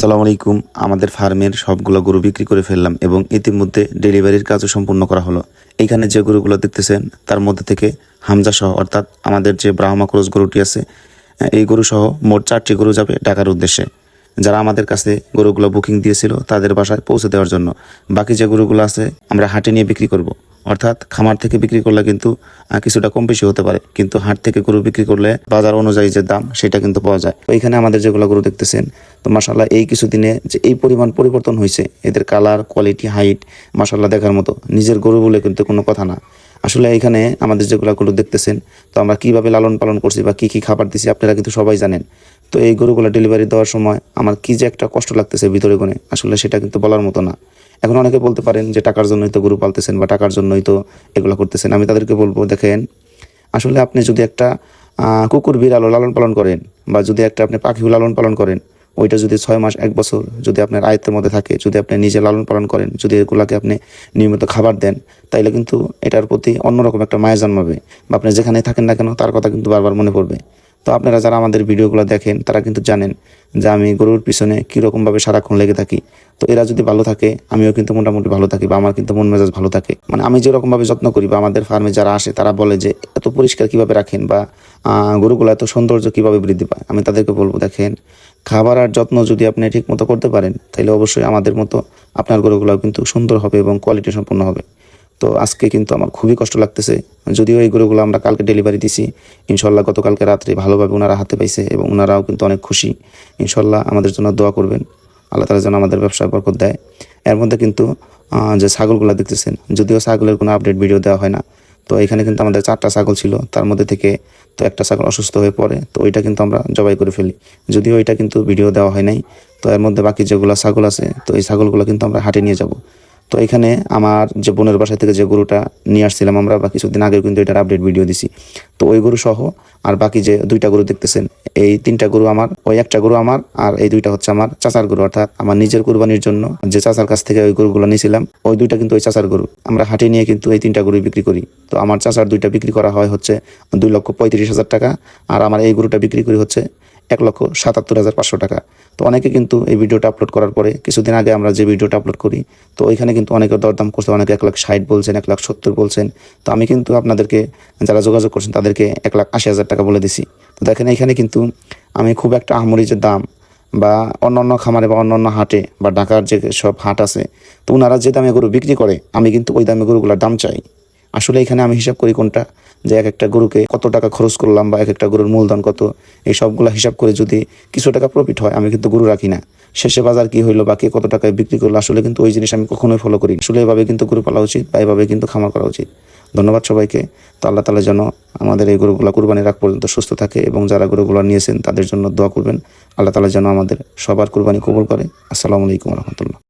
আসসালামু আলাইকুম। আমাদের ফার্মের সবগুলো গরু বিক্রি করে ফেললাম এবং ইতিমধ্যে ডেলিভারির কাজও সম্পূর্ণ করা হলো। এইখানে যে গরুগুলো দেখতেছেন, তার মধ্যে থেকে হামজা সহ, অর্থাৎ আমাদের যে ব্রাহ্মা ক্রোজ গরুটি আছে এই গরু সহ মোট চারটি গরু যাবে ঢাকার উদ্দেশ্যে। যারা আমাদের কাছে গরুগুলো বুকিং দিয়েছিল, তাদের বাসায় পৌঁছে দেওয়ার জন্য। বাকি যে গরুগুলো আছে, আমরা হাটে নিয়ে বিক্রি করব। অর্থাৎ খামার থেকে বিক্রি করলে কিন্তু কিছুটা কম বেশি হতে পারে। কিন্তু হাট থেকে গরু বিক্রি করলে বাজার অনুযায়ী যে দাম, সেটা কিন্তু পাওয়া যায়। তো এখানে আমাদের যেগুলো গরু দেখতেছেন, তো মাসাল্লাহ এই কিছুদিনে যে এই পরিমাণ পরিবর্তন হয়েছে এদের কালার কোয়ালিটি হাইট মাসাল্লাহ দেখার মতো। নিজের গরু বলে কিন্তু কোনো কথা না। আসলে এখানে আমাদের যেগুলো গরু দেখতেছেন, তো আমরা কীভাবে লালন পালন করছি বা কি কি খাবার দিছি, আপনারা কিন্তু সবাই জানেন। তো এই গরুগুলো ডেলিভারি দেওয়ার সময় আমার কি যে একটা কষ্ট লাগতেছে ভিতরে কোণে আসলে সেটা কিন্তু বলার মতো না। এখন অনেকে বলতে পারেন যে টাকার জন্যই তো গরু পালতেছেন বা টাকার জন্যই তো এগুলো করতেছেন। আমি তাদেরকে বলব, দেখেন, আসলে আপনি যদি একটা কুকুর বিড়ালও লালন পালন করেন বা যদি একটা আপনি পাখিও লালন পালন করেন, ওইটা যদি ছয় মাস, এক বছর যদি আপনার আয়ত্তের মধ্যে থাকে, যদি আপনি নিজে লালন পালন করেন, যদি এগুলাকে আপনি নিয়মিত খাবার দেন, তাইলে কিন্তু এটার প্রতি অন্যরকম একটা মায়া জন্মাবে। বা আপনি যেখানে থাকেন না কেন, তার কথা কিন্তু বারবার মনে পড়বে। তো আপনারা যারা আমাদের ভিডিওগুলো দেখেন, তারা কিন্তু জানেন যে আমি গরুর পিছনে কীরকমভাবে সারাক্ষণ লেগে থাকি। তো এরা যদি ভালো থাকে, আমিও কিন্তু মোটামুটি ভালো থাকি বা আমার কিন্তু মন মেজাজ ভালো থাকে। মানে আমি যেরকমভাবে যত্ন করি বা আমাদের ফার্মে যারা আসে, তারা বলে যে, এত পরিষ্কার কীভাবে রাখেন বা গরুগুলো এত সৌন্দর্য কীভাবে বৃদ্ধি পায়? আমি তাদেরকে বলব, দেখেন, খাবার আর যত্ন যদি আপনি ঠিক মতো করতে পারেন তাহলে অবশ্যই আমাদের মতো আপনার গরুগুলো কিন্তু সুন্দর হবে এবং কোয়ালিটি সম্পন্ন হবে। তো আজকে কিন্তু আমার খুবই কষ্ট লাগতেছে। যদিও এই গরুগুলো আমরা কালকে ডেলিভারি দিছি, ইনশাল্লাহ গতকালকে রাত্রে ভালোভাবে ওনারা হাতে পাইছে এবং ওনারাও কিন্তু অনেক খুশি। ইনশাল্লাহ আমাদের জন্য দোয়া করবেন, আল্লাহ তালা যেন আমাদের ব্যবসায় বরকত দেয়। এর মধ্যে কিন্তু যে ছাগলগুলো দেখতেছেন, যদিও ছাগলের কোনো আপডেট ভিডিও দেওয়া হয় না, তো এখানে কিন্তু আমাদের চারটা ছাগল ছিল, তার মধ্যে থেকে তো একটা ছাগল অসুস্থ হয়ে পড়ে, তো ওইটা কিন্তু আমরা জবাই করে ফেলি। যদিও ওইটা কিন্তু ভিডিও দেওয়া হয় নাই, তো এর মধ্যে বাকি যেগুলো ছাগল আছে, তো এই ছাগলগুলো কিন্তু আমরা হাটে নিয়ে যাব। তো এখানে আমার যে বোনের বাসা থেকে যে গরুটা নিয়ে আসছিলাম আমরা, বা কিছুদিন আগেও কিন্তু এটার আপডেট ভিডিও দিছি। তো ওই গরু সহ আর বাকি যে দুইটা গরু দেখতেছেন, এই তিনটা গরু আমার, ওই একটা গরু আমার আর এই দুইটা হচ্ছে আমার চাচার গরু। অর্থাৎ আমার নিজের কুরবানির জন্য যে চাচার কাছ থেকে ওই গরুগুলো নিয়েছিলাম ওই দুইটা কিন্তু ওই চাচার গরু। আমরা হাটে নিয়ে কিন্তু এই তিনটা গরু বিক্রি করি। তো আমার চাচার দুইটা বিক্রি করা হয় হচ্ছে দুই লক্ষ পঁয়ত্রিশ হাজার টাকা, আর আমার এই গরুটা বিক্রি করি হচ্ছে এক লক্ষ সাতাত্তর হাজার পাঁচশো টাকা। তো অনেকে কিন্তু এই ভিডিওটা আপলোড করার পরে কিছুদিন আগে আমরা যে ভিডিওটা আপলোড করি, তো ওইখানে কিন্তু অনেকে দরদাম করছে, অনেকে এক লাখ ষাট বলছেন, এক লাখ সত্তর বলছেন। তো আমি কিন্তু আপনাদেরকে, যারা যোগাযোগ করছেন, তাদেরকে এক লাখ আশি হাজার টাকা বলে দিছি। তো দেখেন এখানে কিন্তু আমি খুব একটা আহমরি যে দাম বা অন্য অন্য খামারে বা অন্য অন্য হাটে বা ঢাকার যে সব হাট আছে, তো ওনারা যে দামে গরু বিক্রি করে, আমি কিন্তু ওই দামে গরুগুলোর দাম চাই। আসলে এখানে আমি হিসাব করি কোনটা? যে এক একটা গরুকে কত টাকা খরচ করলাম বা এক একটা গরুর মূলধন কত, এই সবগুলো হিসাব করে যদি কিছু টাকা প্রফিট হয়, আমি কিন্তু গরু রাখি না। শেষে বাজার কি হইল বা কে কত টাকায় বিক্রি করল, আসলে কিন্তু ওই জিনিস আমি কখনোই ফলো করি। আসলে এভাবে কিন্তু গরু পালা উচিত বা এভাবে কিন্তু খামার করা উচিত। ধন্যবাদ সবাইকে। তো আল্লাহ তালা যেন আমাদের এই গরুগুলো কুরবানির আগ পর্যন্ত সুস্থ থাকে এবং যারা গরুগুলো নিয়েছেন তাদের জন্য দোয়া করবেন। আল্লাহ তালা যেন আমাদের সবার কুরবানি কবুল করে। আসসালামু আলাইকুম রহমতুল্লাহ।